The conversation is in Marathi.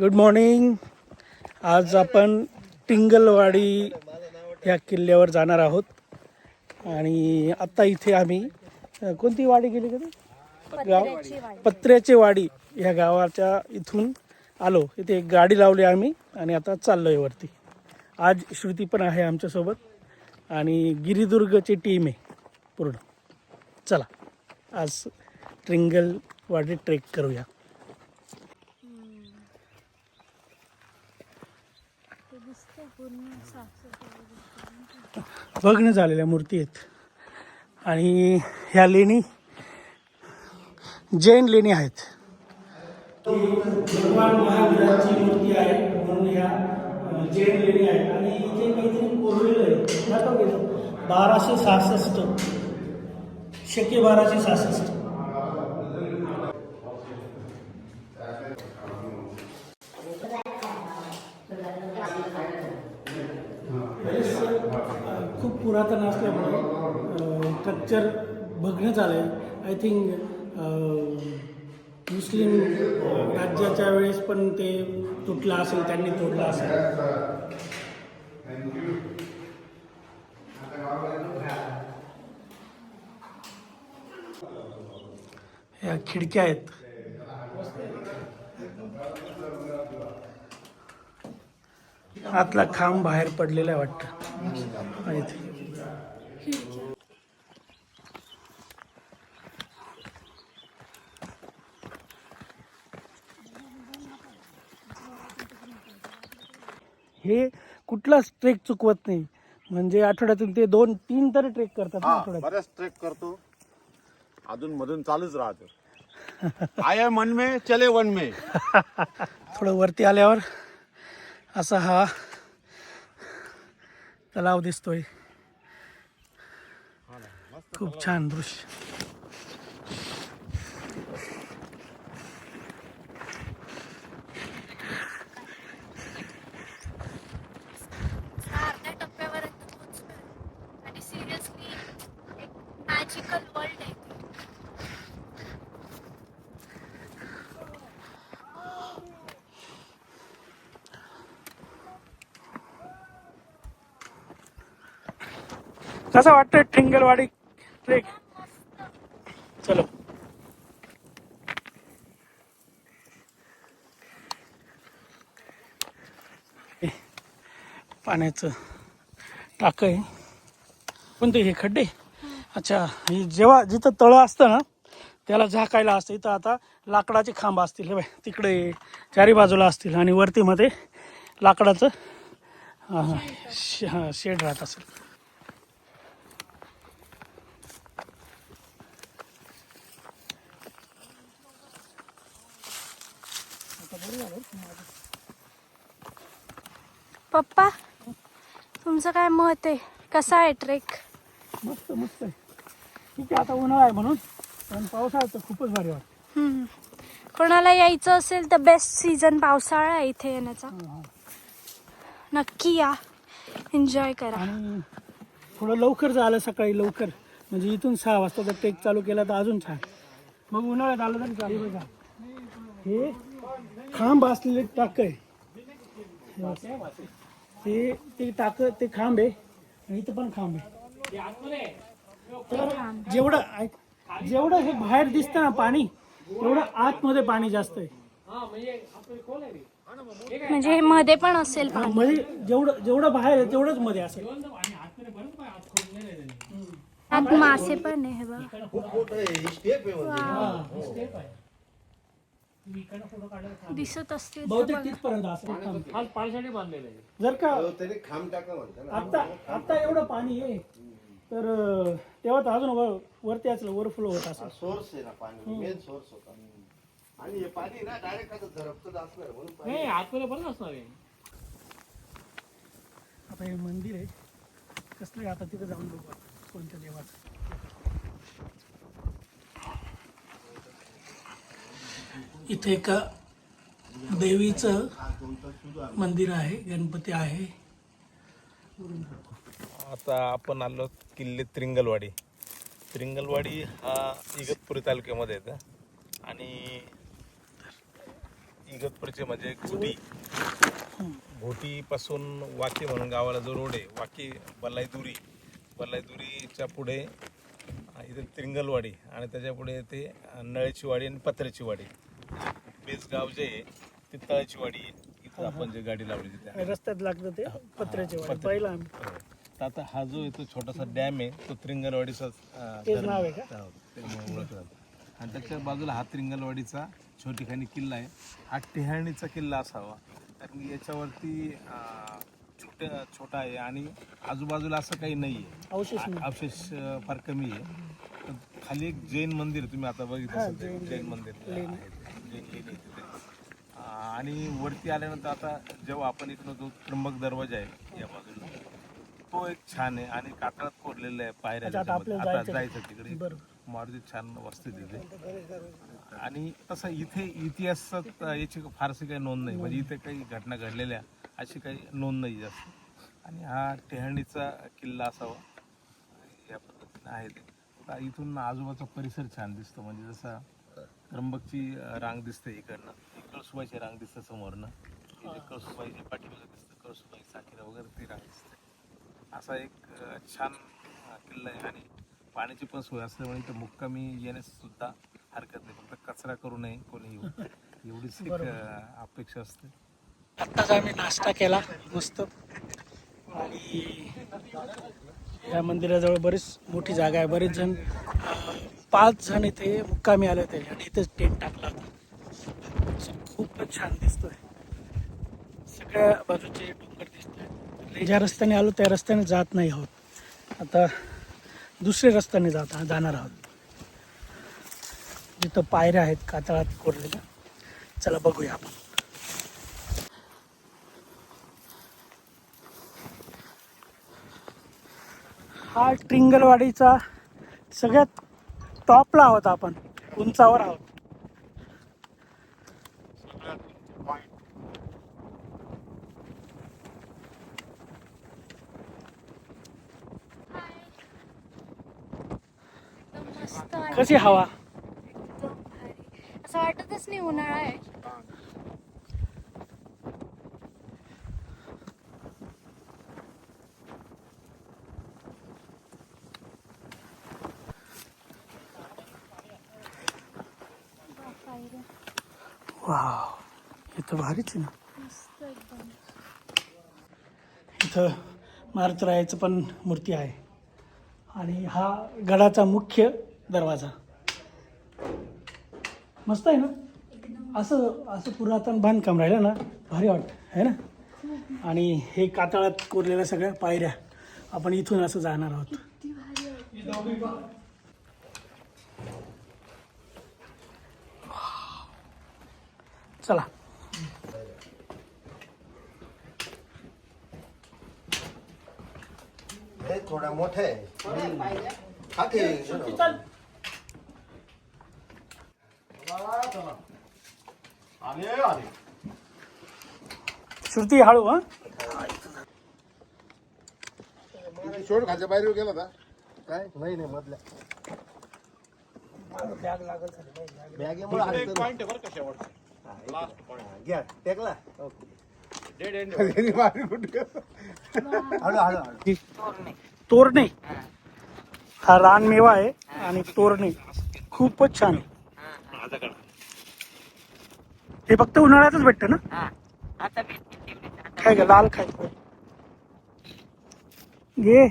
गुड मॉर्निंग आज आपण टिंगलवाडी या किल्ल्यावर जाणार आहोत. आणि आत्ता इथे आम्ही कोणती वाडी गेली का गाव? पत्र्याची वाडी ह्या गावाच्या इथून आलो. इथे एक गाडी लावली आम्ही आणि आता चाललो आहे वरती. आज श्रुती पण आहे आमच्यासोबत आणि गिरिदुर्गची टीम आहे पूर्ण. चला आज ट्रिंगलवाडी ट्रेक करूया. भग्न झालेल्या मूर्ती आहेत. आणि ह्या लेणी जैन लेणी आहेत. भगवान महावीरांची मूर्ती आहे म्हणून ह्या अ, जैन लेणी आहेत. आणि इथे काहीतरी कोरलेलं आहे. दाखव गेलं बाराशे सहासष्ट. शके बाराशे सहासष्ट. खूप पुरातन असल्यामुळे स्ट्रक्चर झालं आहे आय थिंक मुस्लिम राज्याच्या वेळेस पण ते तुटलं असेल त्यांनी तोडलं असेल. ह्या खिडक्या आहेत. आतला खांब बाहेर पडलेला आहे वाटतं. माहिती. हे कुठलाच ट्रेक चुकवत नाही. म्हणजे आठवड्यातून ते दोन तीन तरी ट्रेक करतात ना हा आठवड्यात. बऱ्याच ट्रेक करतो. अधून मधून चालूच राहतो. आय मन में चले वन में. थोडं वरती आल्यावर असा हा तलाव दिसतोय. खूप छान दृश्य अर्ध्या टप्प्यापर्यंत पोहोचलोय आणि सिरियसली एक मॅजिकल वर्ल्ड आहे ते. कसा वाटतोय ट्रिंगलवाडी ट्रेक. चलो. पाण्याचं टाक आहे. कोणते हे खड्डे? अच्छा हे जेव्हा जिथं तळं असतं ना त्याला झाकायला असतं. इथं आता लाकडाचे खांब असतील. हे बाय तिकडे चारी बाजूला असतील आणि वरतीमध्ये लाकडाचं शे- शेड राहत असेल. पप्पा तुमचं काय मत आहे? कसा आहे ट्रेक मस्त मस्त आहे. ठीक आहे आता उन्हाळा आहे म्हणून पण पावसाळ्यात तर खूपच भारी वाटतं कोणाला यायचं असेल तर बेस्ट सीझन पावसाळा आहे इथे येण्याचा. नक्की या. एन्जॉय करा. आणि थोडं लवकर झालं सकाळी लवकर. म्हणजे इथून सहा वाजता जर टेक चालू केला तर अजून छान. मग उन्हाळ्यात आलं तरी चालू बघा हे खांब असलेले टाक आहे ते ते टाक ते खांब आहे आणि इथं पण खांब आहे तर जेवढं ऐक जेवढं हे बाहेर दिसतं ना पाणी तेवढं आतमध्ये पाणी जास्त आहे. म्हणजे मध्ये पण असेल मध्ये जेवढं जेवढं बाहेर आहे तेवढंच मध्ये असेल. आत मासे पण आहे हे बघ. दिसत असतील तर बहुतेक. तिथपर्यंत असेल. खाल पाण्यासाठी बांधलेलं आहे. जर का तरी खांब टाका म्हणता ना. आता आता एवढं पाणी आहे तर तेव्हा तर अजून वर वरती असलं ओव्हरफ्लो होत असं सोर्स आहे ना पाणी. मेन सोर्स होता. आणि हे पाणी ना डायरेक्ट असं झरपतच असणार म्हणून आतमध्ये बरं असणार आहे. आता हे मंदिर आहे. कसलं आहे? आता तिथं जाऊन बघू कोणत्या देवाचं. इथे एका देवीचं मंदिर आहे गणपती आहे. आता आपण आलो किल्ले त्रिंगलवाडी. त्रिंगलवाडी हा इगतपुरी तालुक्यामध्ये येतं. आणि इगतपूरचे म्हणजे घोटी. घोटीपासून वाकी म्हणून गावाला जो रोड आहे वाकी बल्लाईदुरी. बल्लाईदुरीच्या पुढे इथे त्रिंगलवाडी आणि त्याच्या पुढे येते वाडी आणि पत्र्याची वाडी. बेस गाव जे आहे ते तळाची वाडी आहे. इथं आपण जे गाडी लावली तिथे रस्त्यात लागतं ते पत्र्याचे वाडी पहिला आम्ही. तर आता हा जो आहे तो छोटासा डॅम आहे तो त्रिंगलवाडीचा तेच नाव आहे का? ओळखला जातो आणि त्याच्या बाजूला हा त्रिंगलवाडीचा छोटीखानी किल्ला आहे. हा टेहाणीचा किल्ला असावा. कारण की याच्यावरती अं, छोट्या छोटा आहे आणि आजूबाजूला असं काही नाही आहे. अवशेष नाही. अवशेष अं, फार कमी आहे. तर खाली एक जैन मंदिर तुम्ही आता बघितलं असेल ते जैन मंदिर. आहे. जैन आणि वरती आल्यानंतर आता जेव्हा आपण इकडं जो त्र्यंबक दरवाजा आहे या बाजूला तो एक छान आहे आणि कातळात कोरलेला आहे पायऱ्या आता जायचं तिकडे. मारुती छान वस्ती तिथे. आणि तसं इथे इतिहासात याची फारशी काही नोंद नाही. म्हणजे इथे काही घटना घडलेल्या अशी काही नोंद नाही जास्त. आणि हा टेहळणीचा किल्ला असावा या पद्धतीने आहे ते. इथून आजूबाजूचा परिसर छान दिसतो. म्हणजे जसा त्र्यंबकची रांग दिसते इकडनं. कळसुबाईची रांग दिसते समोरनं. कळसुबाईची पाठीमागे दिसते कळसुबाई साखीरा वगैरे ती रांग दिसते. असा एक छान किल्ला आहे आणि पाण्याची पण सोय असल्यामुळे इथं मुक्कामी येण्यास सुद्धा हरकत नाही. फक्त कचरा करू नये कोणी येऊ एवढीच एक अपेक्षा असते. आत्ताच आम्ही नाश्ता केला मस्त. आणि या मंदिराजवळ बरीच मोठी जागा आहे. बरेच जण पाच जण इथे मुक्कामी आले होते आणि इथेच टेंट टाकला होता. खूपच छान दिसतोय. सगळ्या बाजूचे डोंगर दिसतोय. ज्या रस्त्याने आलो त्या रस्त्याने जात नाही आहोत. आता दुसऱ्या रस्त्याने जात जाणार आहोत. जिथं पायऱ्या आहेत कातळात कोरलेल्या. चला बघूया आपण. हा ट्रिंगलवाडीचा सगळ्यात टॉपला आहोत आपण उंचावर आहोत. कशी हवा. असं वाटतच नाही उन्हाळा आहे वाव इथं भारीच आहे ना. इथं मारुतरायाचं पण मूर्ती आहे. आणि हा गडाचा मुख्य दरवाजा. मस्त आहे ना? असं असं पुरातन बांधकाम राहिलं ना भारी वाटतं आहे ना? आणि हे कातळात कोरलेल्या सगळ्या पायऱ्या आपण इथून असं जाणार आहोत किती भारी आहे चला. हे थोड्या मोठ्या आहे. हा ते श्रुती हळू हा. शोध खालच्या बाहेर गेला होता? काय? नाही नाही मधल्या. बॅग लागत बॅगेमुळे लास्ट घ्या टेकला. डेड एंड हळू हळू हळू. तोरणे. हा रानमेवा आहे आणि तोरणे. खूपच छान आहे. हे फक्त उन्हाळ्यातच भेटतं ना? काय ग लाल खाय. घे